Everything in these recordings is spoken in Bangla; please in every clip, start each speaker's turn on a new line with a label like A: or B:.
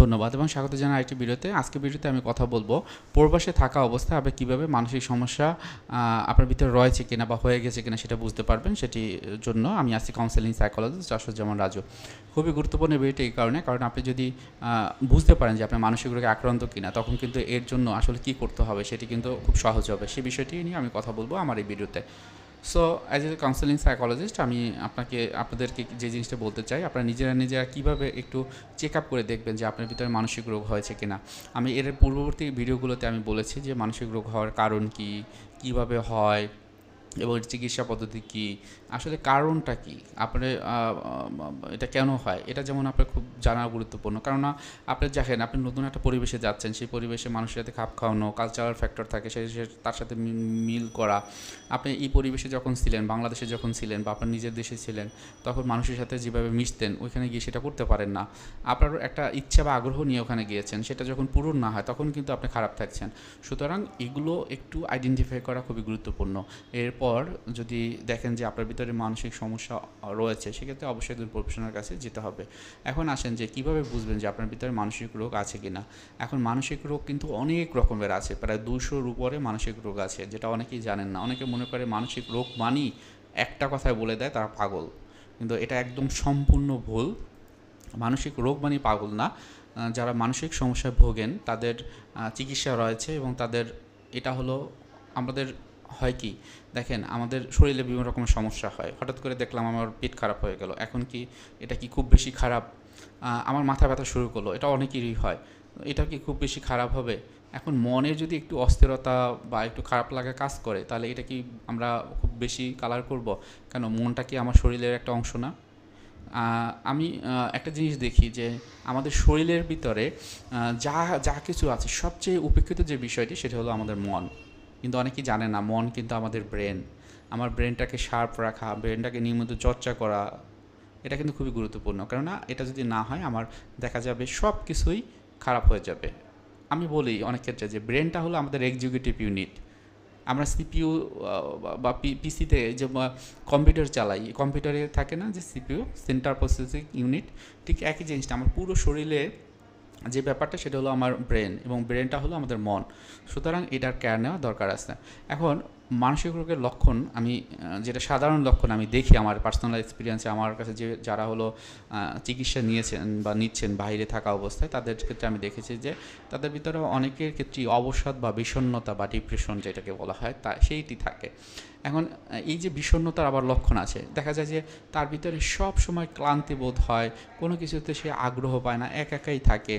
A: ধন্যবাদ এবং স্বাগত জানাই আরেকটি ভিডিওতে। আজকে ভিডিওতে আমি কথা বলব, প্রবাসে থাকা অবস্থায় আপনি কীভাবে মানসিক সমস্যা আপনার ভিতরে রয়েছে কিনা বা হয়ে গেছে কিনা সেটা বুঝতে পারবেন সেটির জন্য আমি আছি কাউন্সেলিং সাইকোলজিস্ট আশুজ্জামান রাজু। খুবই গুরুত্বপূর্ণ ভিডিওটি এই কারণে, কারণ আপনি যদি বুঝতে পারেন যে আপনার মানসিক রোগে আক্রান্ত কিনা, তখন কিন্তু এর জন্য আসলে কী করতে হবে সেটি কিন্তু খুব সহজ হবে। সেই বিষয়টি নিয়ে আমি কথা বলব আমার এই ভিডিওতে। So as a counselling psychologist আমি আপনাকে, আপনাদেরকে যে জিনিসটা বলতে চাই, আপনারা নিজেরা নিজেরা কীভাবে একটু চেক আপ করে দেখবেন যে আপনার ভিতরে মানসিক রোগ হয়েছে কিনা। আমি এর পূর্ববর্তী ভিডিওগুলোতে আমি বলেছি যে মানসিক রোগ হওয়ার কারণ কি, কীভাবে হয় এবং এর চিকিৎসা পদ্ধতি কি? আসলে কারণটা কি? আপনার এটা কেন হয়? এটা যেমন আপনার খুব জানা গুরুত্বপূর্ণ। কেননা আপনি দেখেন, আপনি নতুন একটা পরিবেশে যাচ্ছেন, সেই পরিবেশে মানুষের সাথে খাপ খাওয়ানো কালচারাল ফ্যাক্টর থাকে সেই তার সাথে মিল করা। আপনি এই পরিবেশে যখন ছিলেন, বাংলাদেশে যখন ছিলেন বা আপনার নিজের দেশে ছিলেন, তখন মানুষের সাথে যেভাবে মিশতেন, ওইখানে গিয়ে সেটা করতে পারেন না। আপনার একটা ইচ্ছা বা আগ্রহ নিয়ে ওখানে গিয়েছেন, সেটা যখন পূরণ না হয়, তখন কিন্তু আপনি খারাপ থাকছেন। সুতরাং এগুলো একটু আইডেন্টিফাই করা খুবই গুরুত্বপূর্ণ। এরপর যদি দেখেন যে আপনার ভিতরে মানসিক সমস্যা রয়েছে, সেক্ষেত্রে অবশ্যই একজন প্রফেশনাল কাছে যেতে হবে। এখন আসেন যে কীভাবে বুঝবেন যে আপনার ভিতরে মানসিক রোগ আছে কিনা? এখন মানসিক রোগ কিন্তু অনেক রকমের আছে, প্রায় দুশোর উপরে মানসিক রোগ আছে, যেটা অনেকেই জানেন না। অনেকে মনে করে মানসিক রোগ মানেই একটা কথায় বলে দেয়, তারা পাগল। কিন্তু এটা একদম সম্পূর্ণ ভুল। মানসিক রোগ মানেই পাগল না। যারা মানসিক সমস্যায় ভোগেন, তাদের চিকিৎসা রয়েছে এবং তাদের, এটা হলো আমাদের হয় কি? দেখেন, আমাদের শরীরে বিভিন্ন রকমের সমস্যা হয়। হঠাৎ করে দেখলাম আমার পেট খারাপ হয়ে গেল। এখন কি এটা কি খুব বেশি খারাপ? আমার মাথা ব্যথা শুরু করল। এটা অনেকেরই হয়। এটা কি খুব বেশি খারাপ হবে? এখন মনের যদি একটু অস্থিরতা বা একটু খারাপ লাগা কাজ করে, তাহলে এটা কি আমরা খুব বেশি কালার করব? কেন, মনটা কি আমার শরীরের একটা অংশ না? আমি একটা জিনিস দেখি যে, আমাদের শরীরের ভিতরে যা যা কিছু আছে, সবচেয়ে উপেক্ষিত যে বিষয়টি, সেটা হলো আমাদের মন। কিন্তু অনেকেই জানে না, মন কিন্তু আমাদের ব্রেন আমার ব্রেনটাকে শার্প রাখা ব্রেনটাকে নিয়মিত চর্চা করা, এটা কিন্তু খুবই গুরুত্বপূর্ণ। কেননা এটা যদি না হয়, আমার দেখা যাবে সব কিছুই খারাপ হয়ে যাবে। আমি বলি অনেক ক্ষেত্রে যে ব্রেনটা হলো আমাদের এক্সিকিউটিভ ইউনিট আমরা সিপিইউ বা পিসিতে যে কম্পিউটার চালাই কম্পিউটারে থাকে না যে সিপিইউ সেন্টার প্রসেসিং ইউনিট ঠিক একই জিনিসটা। আমার পুরো শরীরে যে ব্যাপারটা সেটা হলো আমার ব্রেন এবং ব্রেনটা হলো আমাদের মন। সুতরাং এটার কেয়ার নেওয়া দরকার আছে। এখন মানসিক রোগের লক্ষণ আমি যেটা সাধারণ লক্ষণ আমি দেখি আমার পার্সোনাল এক্সপিরিয়েন্সে আমার কাছে যে যারা হলো চিকিৎসা নিয়েছেন বা নিচ্ছেন বাইরে থাকা অবস্থায়, তাদের ক্ষেত্রে আমি দেখেছি যে তাদের ভিতরে অনেকের ক্ষেত্রেই অবসাদ বা বিষণ্ণতা বা ডিপ্রেশন যেটাকে বলা হয়, তা সেইটি থাকে। এখন এই যে বিষণ্ণতার আবার লক্ষণ আছে, দেখা যায় যে তার ভিতরে সব সময় ক্লান্তি বোধ হয়, কোনো কিছুতে সে আগ্রহ পায় না, এক একাই থাকে।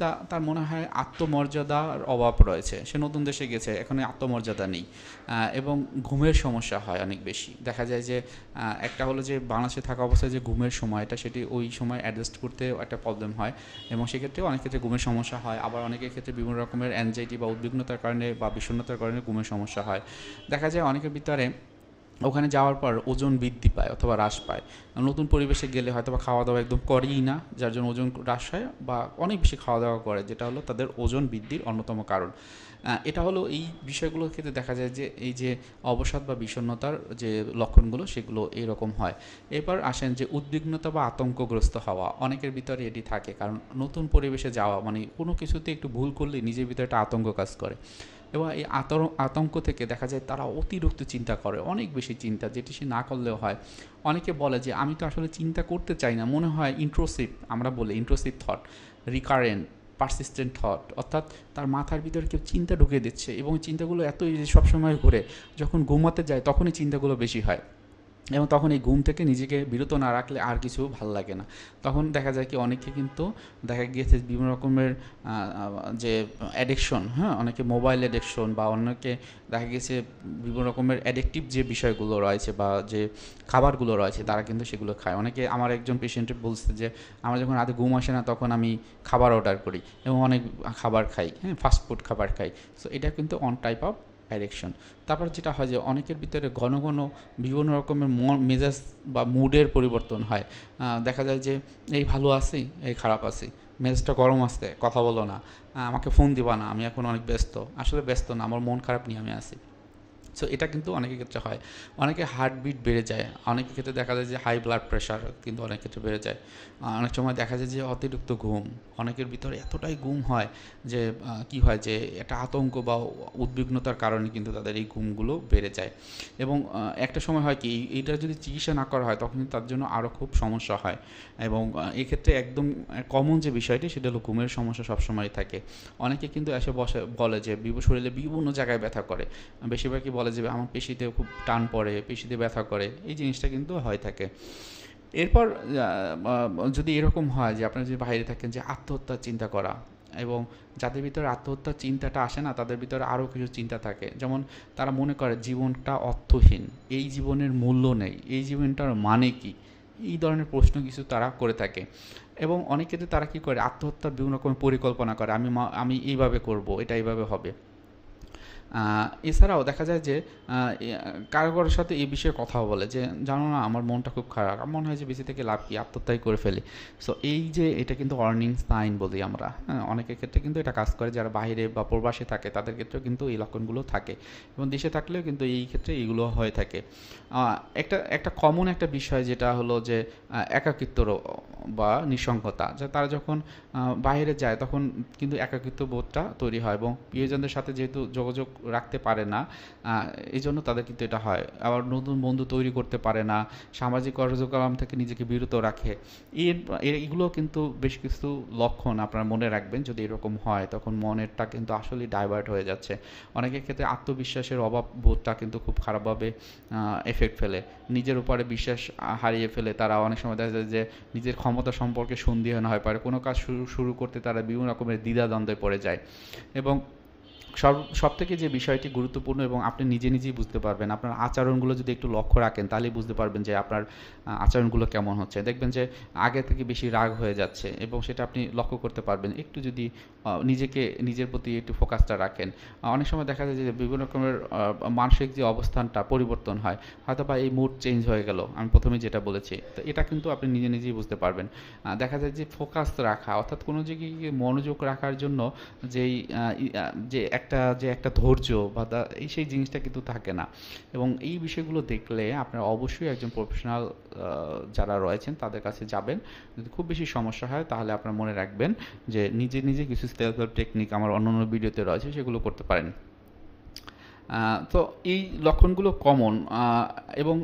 A: তা তার মনে হয় আত্মমর্যাদার অভাব রয়েছে। সে নতুন দেশে গেছে এখন আত্মমর্যাদা নেই। এবং ঘুমের সমস্যা হয় অনেক বেশি। দেখা যায় যে একটা হলো যে বাংলাদেশে থাকা অবস্থায় যে ঘুমের সময়টা, সেটি ওই সময় অ্যাডজাস্ট করতে একটা প্রবলেম হয়। এবং সেক্ষেত্রে অনেক ক্ষেত্রে ঘুমের সমস্যা হয়। আবার অনেকের ক্ষেত্রে বিভিন্ন রকমের অ্যাংজাইটি বা উদ্বিগ্নতার কারণে বা বিষণ্ণতার কারণে ঘুমের সমস্যা হয়। দেখা যায় অনেকের ভিতরে ওখানে যাওয়ার পর ওজন বৃদ্ধি পায় অথবা হ্রাস পায়। নতুন পরিবেশে গেলে হয়তো বা খাওয়া দাওয়া একদম করেই না, যার জন্য ওজন হ্রাস হয় বা অনেক বেশি খাওয়া দাওয়া করে, যেটা হলো তাদের ওজন বৃদ্ধির অন্যতম কারণ। এটা হলো এই বিষয়গুলোর ক্ষেত্রে দেখা যায় যে, এই যে অবসাদ বা বিষণ্ণতার যে লক্ষণগুলো, সেগুলো এরকম হয়। এরপর আসেন যে উদ্বিগ্নতা বা আতঙ্কগ্রস্ত হওয়া, অনেকের ভিতরে এটি থাকে। কারণ নতুন পরিবেশে যাওয়া মানে কোনো কিছুতে একটু ভুল করলে নিজের ভিতরে একটা আতঙ্ক কাজ করে। এবং এই আতর- আতঙ্ক থেকে দেখা যায় তারা অতিরিক্ত চিন্তা করে, অনেক বেশি চিন্তা যেটি সে না করলেও হয়। অনেকে বলে যে, আমি তো আসলে চিন্তা করতে চাই না। মনে হয় ইন্ট্রোসিভ আমরা বলি intrusive thought recurrent persistent thought অর্থাৎ তার মাথার ভিতরে কেউ চিন্তা ঢুকিয়ে দিচ্ছে এবং চিন্তাগুলো এতই সব সবসময় ঘুরে, যখন ঘুমাতে যায় তখনই চিন্তাগুলো বেশি হয়। এবং তখন এই ঘুম থেকে নিজেকে বিরত না রাখলে আর কিছু ভালো লাগে না। তখন দেখা যায় কি অনেকে কিন্তু দেখা গিয়েছে বিভিন্ন রকমের যে অ্যাডিকশন হ্যাঁ? অনেকে মোবাইল অ্যাডিকশন বা অনেকে দেখা গিয়েছে বিভিন্ন রকমের অ্যাডিকটিভ যে বিষয়গুলো রয়েছে বা যে খাবারগুলো রয়েছে, তারা কিন্তু সেগুলো খায়। অনেকে আমার একজন পেশেন্টে বলছে যে, আমার যখন রাতে ঘুম আসে না, তখন আমি খাবার অর্ডার করি এবং অনেক খাবার খাই হ্যাঁ? ফাস্টফুড খাবার খাই। সো এটা কিন্তু অন টাইপ অফ অ্যাডিকশন তারপর যেটা হয় যে অনেকের ভিতরে ঘন ঘন বিভিন্ন রকমের মেজাজ বা মুডের পরিবর্তন হয়। দেখা যায় যে, এই ভালো আছি, এই খারাপ আছি। মেজাজটা গরম আসতে কথা বলো না। আমাকে ফোন দিবা না, আমি এখন অনেক ব্যস্ত। আসলে ব্যস্ত না, আমার মন খারাপ নিয়ে আমি আছি। সো এটা কিন্তু অনেকের ক্ষেত্রে হয়। অনেকে হার্টবিট বেড়ে যায়। অনেকের ক্ষেত্রে দেখা যায় যে হাই ব্লাড প্রেশার কিন্তু অনেক ক্ষেত্রে বেড়ে যায়। অনেক সময় দেখা যায় যে অতিরিক্ত ঘুম। অনেকের ভিতরে এতটাই ঘুম হয় যে কি হয় যে, একটা আতঙ্ক বা উদ্বিগ্নতার কারণে কিন্তু তাদের এই ঘুমগুলো বেড়ে যায়। এবং একটা সময় হয় কি এইটা যদি চিকিৎসা না করা হয়, তখন তার জন্য আরও খুব সমস্যা হয়। এবং এক্ষেত্রে একদম কমন যে বিষয়টি, সেটা হলো ঘুমের সমস্যা সবসময় থাকে। অনেকে কিন্তু এসে বসে, বলে যে শরীরে বিভিন্ন জায়গায় ব্যথা করে। বেশিরভাগই বলে যে আমার পেশিতে খুব টান পড়ে, পেশিতে ব্যথা করে, এই জিনিসটা কিন্তু হয়ে থাকে। এরপর যদি এরকম হয় যে আপনারা যদি বাইরে থাকেন যে আত্মহত্যার চিন্তা করা এবং যাদের ভিতরে আত্মহত্যার চিন্তাটা আসে না, তাদের ভিতরে আরও কিছু চিন্তা থাকে। যেমন তারা মনে করে জীবনটা অর্থহীন, এই জীবনের মূল্য নেই, এই জীবনটার মানে কি? এই ধরনের প্রশ্ন কিছু তারা করে থাকে। এবং অনেক ক্ষেত্রে তারা কী করে? আত্মহত্যার বিভিন্ন রকমের পরিকল্পনা করে, আমি আমি এইভাবে করব, এটা এইভাবে হবে। এছাড়াও দেখা যায় যে কারোর সাথে এই বিষয়ে কথাও বলে যে, জানো না, আমার মনটা খুব খারাপ। আমার মনে হয় যে বেশি থেকে লাভ কি? আত্মহত্যাই করে ফেলি। সো এই যে, এটা কিন্তু ওয়ার্নিং সাইন বলি আমরা। হ্যাঁ অনেকের ক্ষেত্রে কিন্তু এটা কাজ করে। যারা বাইরে বা প্রবাসে থাকে, তাদের ক্ষেত্রেও কিন্তু এই লক্ষণগুলো থাকে। এবং দেশে থাকলেও কিন্তু এই ক্ষেত্রে এইগুলো হয়ে থাকে। একটা একটা কমন একটা বিষয় যেটা হলো যে একাকিত্ব বা নিঃসঙ্গতা। যে, তারা যখন বাইরে যায়, তখন কিন্তু একাকিত্ব বোধটা তৈরি হয়। এবং প্রিয়জনদের সাথে যেহেতু যোগাযোগ রাখতে পারে না। এই জন্য তাদের কিন্তু এটা হয়। আবার নতুন বন্ধু তৈরি করতে পারে না। সামাজিক কার্যক্রম থেকে নিজেকে বিরত রাখে। এর এগুলো কিন্তু বেশ কিছু লক্ষণ আপনারা মনে রাখবেন। যদি এরকম হয়, তখন মনেরটা কিন্তু আসলেই ডাইভার্ট হয়ে যাচ্ছে। অনেকের ক্ষেত্রে আত্মবিশ্বাসের অভাব বোধটা কিন্তু খুব খারাপভাবে এফেক্ট ফেলে। নিজের উপরে বিশ্বাস হারিয়ে ফেলে। তারা অনেক সময় দেখা যায় যে, নিজের ক্ষমতা সম্পর্কে সন্দিহান হয়ে পারে কোনো কাজ শুরু শুরু করতে তারা বিভিন্ন রকমের দ্বিধাদ্বন্দ্বে পড়ে যায়। এবং সব সব থেকে যে বিষয়টি গুরুত্বপূর্ণ এবং আপনি নিজে নিজেই বুঝতে পারবেন, আপনার আচরণগুলো যদি একটু লক্ষ্য রাখেন, তাহলেই বুঝতে পারবেন যে আপনার আচরণগুলো কেমন হচ্ছে। দেখবেন যে আগে থেকে বেশি রাগ হয়ে যাচ্ছে এবং সেটা আপনি লক্ষ্য করতে পারবেন। একটু যদি নিজেকে, নিজের প্রতি একটু ফোকাসটা রাখেন। অনেক সময় দেখা যায় যে বিভিন্ন রকমের মানসিক যে অবস্থানটা, পরিবর্তন হয় হয়তো বা এই মুড চেঞ্জ হয়ে গেল, আমি প্রথমে যেটা বলেছি, তো এটা কিন্তু আপনি নিজে নিজেই বুঝতে পারবেন। দেখা যায় যে ফোকাস রাখা, অর্থাৎ কোনো জায়গায় মনোযোগ রাখার জন্য যেই যে একটা যে একটা ধৈর্য বা এই সেই জিনিসটা কিন্তু থাকে না। এবং এই বিষয়গুলো দেখলে আপনার অবশ্যই একজন প্রফেশনাল যারা রয়েছেন তাদের কাছে যাবেন। যদি খুব বেশি সমস্যা হয় তাহলে আপনার মনে রাখবেন যে নিজে নিজে কিছু সেলফ হেল্প টেকনিক আমার অন্য অন্য ভিডিওতে রয়েছে সেগুলো করতে পারেন। তো এই লক্ষণগুলো কমন এবং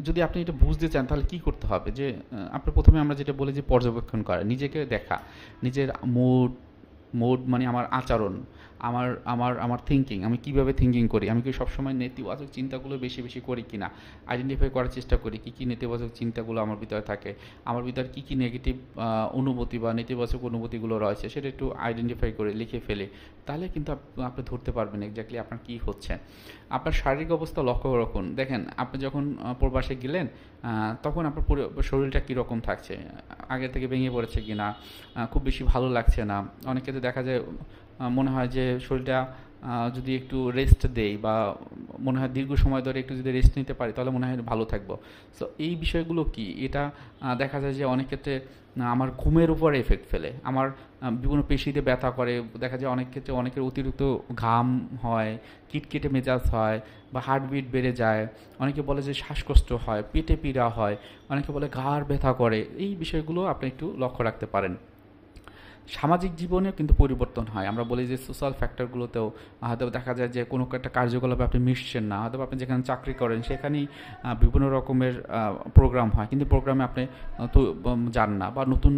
A: যদি আপনি এটা বুঝতে চান তাহলে কি করতে হবে? যে আপনার প্রথমে আমরা যেটা বলি যে পর্যবেক্ষণ করা, নিজেকে দেখা, নিজের মুড মুড মানে আমার আচরণ আমার আমার আমার থিঙ্কিং আমি কীভাবে থিঙ্কিং করি? আমি কি সবসময় নেতিবাচক চিন্তাগুলো বেশি বেশি করি কিনা? আইডেন্টিফাই করার চেষ্টা করি, কী কী নেতিবাচক চিন্তাগুলো আমার ভিতরে থাকে? আমার ভিতরে কী কী নেগেটিভ অনুভূতি বা নেতিবাচক অনুভূতিগুলো রয়েছে সেটা একটু আইডেন্টিফাই করে লিখে ফেলে। তাহলে কিন্তু আপনি ধরতে পারবেন এক্স্যাক্টলি আপনার কী হচ্ছে। আপনার শারীরিক অবস্থা লক্ষ্য রাখুন। দেখেন, আপনি যখন প্রবাসে গেলেন তখন আপনার শরীরটা কীরকম থাকছে? আগে থেকে ভেঙে পড়েছে কি না খুব বেশি ভালো লাগছে না? অনেক ক্ষেত্রে দেখা যায় মনে হয় যে শরীরটা যদি একটু রেস্ট দেই বা মনে হয় দীর্ঘ সময় ধরে একটু যদি রেস্ট নিতে পারি, তাহলে মনে হয় ভালো থাকব। সো এই বিষয়গুলো কি? এটা দেখা যায় যে অনেক ক্ষেত্রে আমার ঘুমের উপর এফেক্ট ফেলে। আমার বিভিন্ন পেশিতে ব্যথা করে, দেখা যায় অনেক ক্ষেত্রে অনেকের অতিরিক্ত ঘাম হয় কিটকেটে মেজাজ হয় বা হার্টবিট বেড়ে যায়। অনেকে বলে যে শ্বাসকষ্ট হয়, পেটে পীড়া হয়, অনেকে বলে ঘাড় ব্যথা করে। এই বিষয়গুলো আপনি একটু লক্ষ্য রাখতে পারেন। সামাজিক জীবনেও কিন্তু পরিবর্তন হয়। আমরা বলি যে সোশ্যাল ফ্যাক্টরগুলোতেও হয়তো দেখা যায় যে কোনো একটা কার্যকলাপে আপনি মিশছেন না, হয়তো আপনি যেখানে চাকরি করেন সেখানেই বিভিন্ন রকমের প্রোগ্রাম হয়। কিন্তু প্রোগ্রামে আপনি তো যান না বা নতুন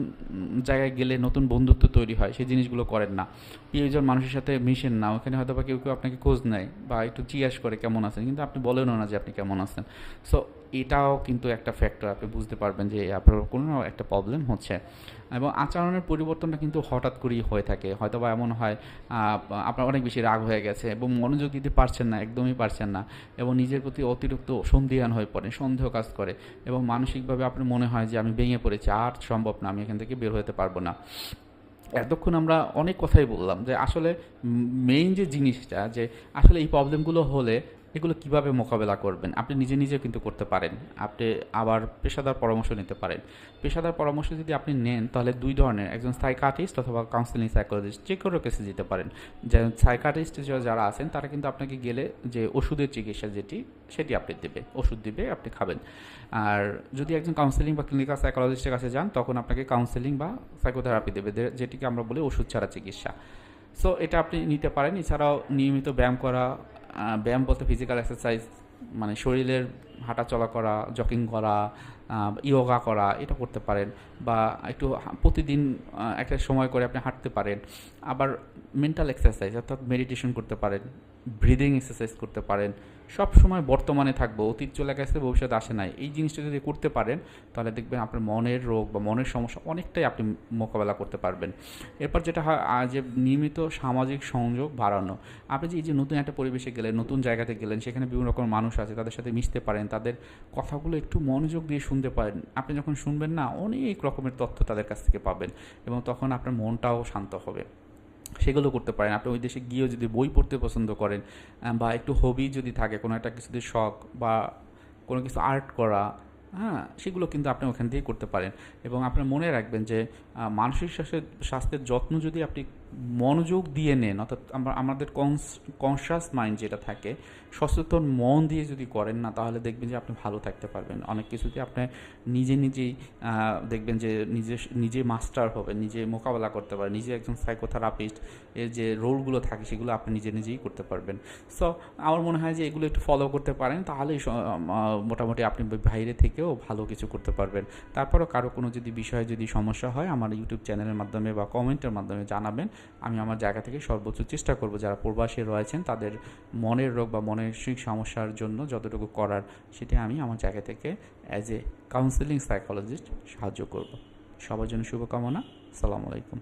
A: জায়গায় গেলে নতুন বন্ধুত্ব তৈরি হয়, সেই জিনিসগুলো করেন না। প্রিয়জন মানুষের সাথে মিশেন না, ওখানে হয়তো বা কেউ কেউ আপনাকে খোঁজ নেয় বা একটু জিজ্ঞাসা করে কেমন আছেন, কিন্তু আপনি বলেনও না যে আপনি কেমন আছেন। সো এটাও কিন্তু একটা ফ্যাক্টর আপনি বুঝতে পারবেন যে আপনার কোনো একটা প্রবলেম হচ্ছে। এবং আচরণের পরিবর্তনটা কিন্তু হঠাৎ করেই হয়ে থাকে। হয়তো বা এমন হয় আপনার অনেক বেশি রাগ হয়ে গেছে এবং মনোযোগ দিতে পারছেন না, একদমই পারছেন না এবং নিজের প্রতি অতিরিক্ত সন্দিহান হয়ে পড়ে সন্দেহ কাজ করে এবং মানসিকভাবে আপনার মনে হয় যে আমি ভেঙে পড়েছি, আর সম্ভব না, আমি এখান থেকে বের হতে পারব না। এতক্ষণ আমরা অনেক কথাই বললাম যে আসলে মেইন যে জিনিসটা যে আসলে এই প্রবলেমগুলো হলে এগুলো কীভাবে মোকাবেলা করবেন? আপনি নিজে নিজে কিন্তু করতে পারেন। আপনি আবার পেশাদার পরামর্শ নিতে পারেন। পেশাদার পরামর্শ যদি আপনি নেন, তাহলে দুই ধরনের, একজন সাইকাটিস্ট অথবা কাউন্সিলিং সাইকোলজিস্ট যে কোনো কেসে যেতে পারেন। যে সাইকাটিস্ট যারা আছেন, তারা কিন্তু আপনাকে গেলে যে ওষুধের চিকিৎসা যেটি, সেটি আপনি দেবে। ওষুধ দিবে, আপনি খাবেন। আর যদি একজন কাউন্সিলিং বা ক্লিনিক্যাল সাইকোলজিস্টের কাছে যান, তখন আপনাকে কাউন্সিলিং বা সাইকোথেরাপি দেবে যেটিকে আমরা বলি ওষুধ ছাড়া চিকিৎসা। সো এটা আপনি নিতে পারেন। এছাড়াও নিয়মিত ব্যায়াম করা ব্যায়াম বলতে ফিজিক্যাল এক্সারসাইজ মানে শরীরের হাঁটা চলা করা জকিং করা ইয়োগা করা, এটা করতে পারেন বা একটু প্রতিদিন একটা সময় করে আপনি হাঁটতে পারেন। আবার মেন্টাল এক্সারসাইজ অর্থাৎ মেডিটেশন করতে পারেন ব্রিদিং এক্সারসাইজ করতে পারেন। সব সময় বর্তমানে থাকব, অতীত চলে গেছে, ভবিষ্যৎ আসে নাই। এই জিনিসটা যদি করতে পারেন, তাহলে দেখবেন আপনার মনের রোগ বা মনের সমস্যা অনেকটাই আপনি মোকাবেলা করতে পারবেন। এরপর যেটা হয় যে নিয়মিত সামাজিক সংযোগ বাড়ানো। আপনি যে, এই যে নতুন একটা পরিবেশে গেলেন, নতুন জায়গাতে গেলেন, সেখানে বিভিন্ন রকম মানুষ আছে, তাদের সাথে মিশতে পারেন তাদের কথাগুলো একটু মনোযোগ দিয়ে শুনতে পারেন। আপনি যখন শুনবেন না, অনেক রকমের তথ্য তাদের কাছ থেকে পাবেন এবং তখন আপনার মনটাও শান্ত হবে। সেগুলো করতে পারেন। আপনি ওই দেশে গিয়েও যদি বই পড়তে পছন্দ করেন বা একটু হবি যদি থাকে, কোনো একটা কিছুতে শখ বা কোনো কিছু আর্ট করা হ্যাঁ সেগুলো কিন্তু আপনি ওখান থেকেই করতে পারেন। এবং আপনার মনে রাখবেন যে মানসিক স্বাস্থ্যের স্বাস্থ্যের যত্ন যদি আপনি মনোযোগ দিয়ে নেন, অর্থাৎ আমরা, আমাদের কনসাস মাইন্ড যেটা থাকে, সচেতন মন দিয়ে যদি করেন না, তাহলে দেখবেন যে আপনি ভালো থাকতে পারবেন। অনেক কিছুতে আপনি নিজে নিজেই দেখবেন যে নিজে নিজে মাস্টার হবেন, নিজে মোকাবেলা করতে পারেন। নিজে একজন সাইকোথেরাপিস্ট এর যে রোলগুলো থাকে, সেগুলো আপনি নিজে নিজেই করতে পারবেন। সো আমার মনে হয় যে এগুলো একটু ফলো করতে পারেন, তাহলেই মোটামুটি আপনি বাইরে থেকেও ভালো কিছু করতে পারবেন। তারপরও কারও কোনো যদি বিষয়ে যদি সমস্যা হয়, আমার ইউটিউব চ্যানেলের মাধ্যমে বা কমেন্টের মাধ্যমে জানাবেন। আমি আমার জায়গা থেকে সর্বোচ্চ চেষ্টা করব যারা প্রবাসী রয়েছেন তাদের মনের রোগ বা মানসিক সমস্যার জন্য যতটুকু করার সেটা আমি আমার জায়গা থেকে অ্যাজ এ কাউন্সেলিং সাইকোলজিস্ট সাহায্য করব। সবার জন্য শুভকামনা। সালাম আলাইকুম।